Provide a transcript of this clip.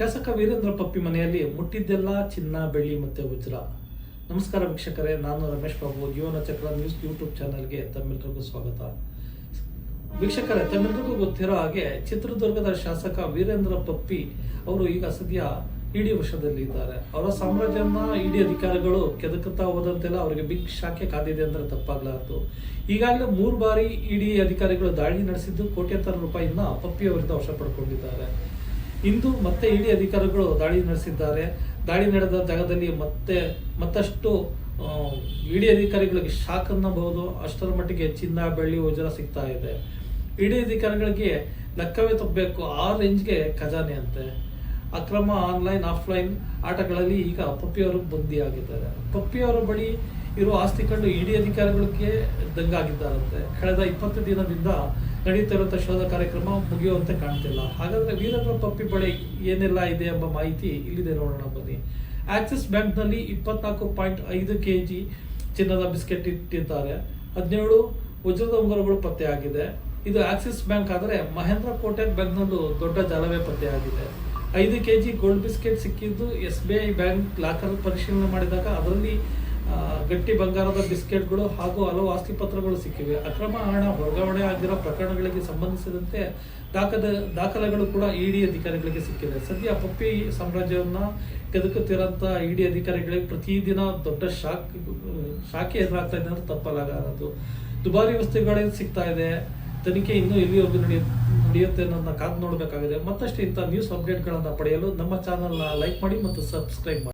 ಶಾಸಕ ವೀರೇಂದ್ರ ಪಪ್ಪಿ ಮನೆಯಲ್ಲಿ ಮುಟ್ಟಿದ್ದೆಲ್ಲ ಚಿನ್ನ, ಬೆಳ್ಳಿ ಮತ್ತೆ ವಜ್ರ ನಮಸ್ಕಾರ ವೀಕ್ಷಕರೇ, ನಾನು ರಮೇಶ್ ಬಾಬು ಜೀವನ ಚಕ್ರ ನ್ಯೂಸ್ ಯೂಟ್ಯೂಬ್ ಚಾನಲ್ಗೆ ತಮ್ಮೆಲ್ಲರಿಗೂ ಸ್ವಾಗತ. ವೀಕ್ಷಕರೇ ತಮ್ಮೆಲ್ಲರಿಗೂ ಗೊತ್ತಿರೋ ಹಾಗೆ ಚಿತ್ರದುರ್ಗದ ಶಾಸಕ ವೀರೇಂದ್ರ ಪಪ್ಪಿ ಅವರು ಈಗ ಸದ್ಯ ಇಡೀ ವರ್ಷದಲ್ಲಿ ಇದ್ದಾರೆ. ಅವರ ಸಾಮ್ರಾಜ್ಯನ ಇಡೀ ಅಧಿಕಾರಿಗಳು ಕೆದಕುತ್ತಾ ಹೋದಂತೆಲ್ಲ ಅವರಿಗೆ ಬಿಗ್ ಶಾಖೆ ಕಾದಿದೆ ಅಂದರೆ ತಪ್ಪಾಗ್ಲಾರ್ದು. ಈಗಾಗಲೇ ಮೂರು ಬಾರಿ ಇಡಿ ಅಧಿಕಾರಿಗಳು ದಾಳಿ ನಡೆಸಿದ್ದು ಕೋಟ್ಯಂತರ ಪಪ್ಪಿ ಅವರಿಂದ ವಶ ಪಡ್ಕೊಂಡಿದ್ದಾರೆ. ಇಂದು ಮತ್ತೆ ಇಡಿ ಅಧಿಕಾರಿಗಳು ದಾಳಿ ನಡೆಸಿದ್ದಾರೆ. ದಾಳಿ ನಡೆದ ಜಾಗದಲ್ಲಿ ಮತ್ತೆ, ಮತ್ತಷ್ಟು ಇಡಿ ಅಧಿಕಾರಿಗಳಿಗೆ ಶಾಕ್ ಅನ್ನಬಹುದು. ಅಷ್ಟರ ಮಟ್ಟಿಗೆ ಚಿನ್ನ, ಬೆಳ್ಳಿ ವಜ್ರ ಸಿಗ್ತಾ ಇದೆ. ಇಡಿ ಅಧಿಕಾರಿಗಳಿಗೆ ಲೆಕ್ಕವೇ ತಪ್ಪಬೇಕು. ಆ ರೇಂಜ್ಗೆ ಖಜಾನೆ ಅಂತೆ. ಅಕ್ರಮ ಆನ್ಲೈನ್, ಆಫ್ಲೈನ್ ಆಟಗಳಲ್ಲಿ ಈಗ ಪಪ್ಪಿಯವರು ಬಂದಿಯಾಗಿದ್ದಾರೆ. ಪಪ್ಪಿಯವರ ಬಳಿ ಇರುವ ಆಸ್ತಿ ಕಂಡು ಇಡಿ ಅಧಿಕಾರಿಗಳಿಗೆ ದಂಗಾಗಿದ್ದಾರಂತೆ. ಕಳೆದ ಇಪ್ಪತ್ತು ದಿನದಿಂದ ನಡೆಯುತ್ತಿರುವಂಥ ಶೋಧ ಕಾರ್ಯಕ್ರಮ ಮುಗಿಯುವಂತೆ ಕಾಣ್ತಿಲ್ಲ. ಹಾಗಾದ್ರೆ ವೀರಪ್ಪ ಪಪ್ಪಿ ಬಳಿ ಏನೆಲ್ಲ ಇದೆ ಎಂಬ ಮಾಹಿತಿ ಇಲ್ಲಿದೆ ನೋಡೋಣ ಬನ್ನಿ. ಆಕ್ಸಿಸ್ ಬ್ಯಾಂಕ್ನಲ್ಲಿ ಇಪ್ಪತ್ನಾಲ್ಕು ಪಾಯಿಂಟ್ ಐದು ಕೆ ಜಿ ಚಿನ್ನದ ಬಿಸ್ಕೆಟ್ ಇಟ್ಟಿದ್ದಾರೆ. ಹದಿನೇಳು ವಜ್ರದ ಉಂಗುರಗಳು ಪತ್ತೆಯಾಗಿದೆ. ಇದು ಆಕ್ಸಿಸ್ ಬ್ಯಾಂಕ್ ಆದರೆ ಮಹೇಂದ್ರ ಕೋಟೆಕ್ ಬ್ಯಾಂಕ್ನಲ್ಲೂ ದೊಡ್ಡ ಜಾಲವೇ ಪತ್ತೆಯಾಗಿದೆ. ಐದು ಕೆ ಜಿ ಗೋಲ್ಡ್ ಬಿಸ್ಕೆಟ್ ಸಿಕ್ಕಿದ್ದು S B I bank locker ಪರಿಶೀಲನೆ ಮಾಡಿದಾಗ ಅದರಲ್ಲಿ ಗಟ್ಟಿ ಬಂಗಾರದ ಬಿಸ್ಕೆಟ್ಗಳು ಹಾಗೂ ಹಲವು ಆಸ್ತಿ ಪತ್ರಗಳು ಸಿಕ್ಕಿವೆ. ಅಕ್ರಮ ಹಣ ವರ್ಗಾವಣೆ ಆಗಿರೋ ಪ್ರಕರಣಗಳಿಗೆ ಸಂಬಂಧಿಸಿದಂತೆ ದಾಖದ, ದಾಖಲೆಗಳು ಕೂಡ ಇಡಿ ಅಧಿಕಾರಿಗಳಿಗೆ ಸಿಕ್ಕಿದೆ ಸದ್ಯ ಪಪ್ಪಿ ಸಾಮ್ರಾಜ್ಯವನ್ನ ಕೆದಕುತ್ತಿರೋಂಥ ಇಡಿ ಅಧಿಕಾರಿಗಳಿಗೆ ಪ್ರತಿದಿನ ದೊಡ್ಡ ಶಾಕ್, ಶಾಖೆ ಎದುರಾಗ್ತಾ ಇದೆ ಅಂದ್ರೆ ತಪ್ಪಲಾಗದು. ದುಬಾರಿ ವಸ್ತುಗಳೇ ಸಿಗ್ತಾ ಇದೆ. ತನಿಖೆ ಇನ್ನೂ ಎಲ್ಲಿವರೆಗೂ ನಡೆಯ, ನಡೆಯುತ್ತೆ ಅನ್ನೋದನ್ನ ಕಾದು ನೋಡಬೇಕಾಗಿದೆ. ಮತ್ತಷ್ಟು ಇಂಥ ನ್ಯೂಸ್ ಅಪ್ಡೇಟ್ಗಳನ್ನು ಪಡೆಯಲು ನಮ್ಮ ಚಾನಲ್ನ ಲೈಕ್ ಮಾಡಿ ಮತ್ತು ಸಬ್ಸ್ಕ್ರೈಬ್ ಮಾಡಿ.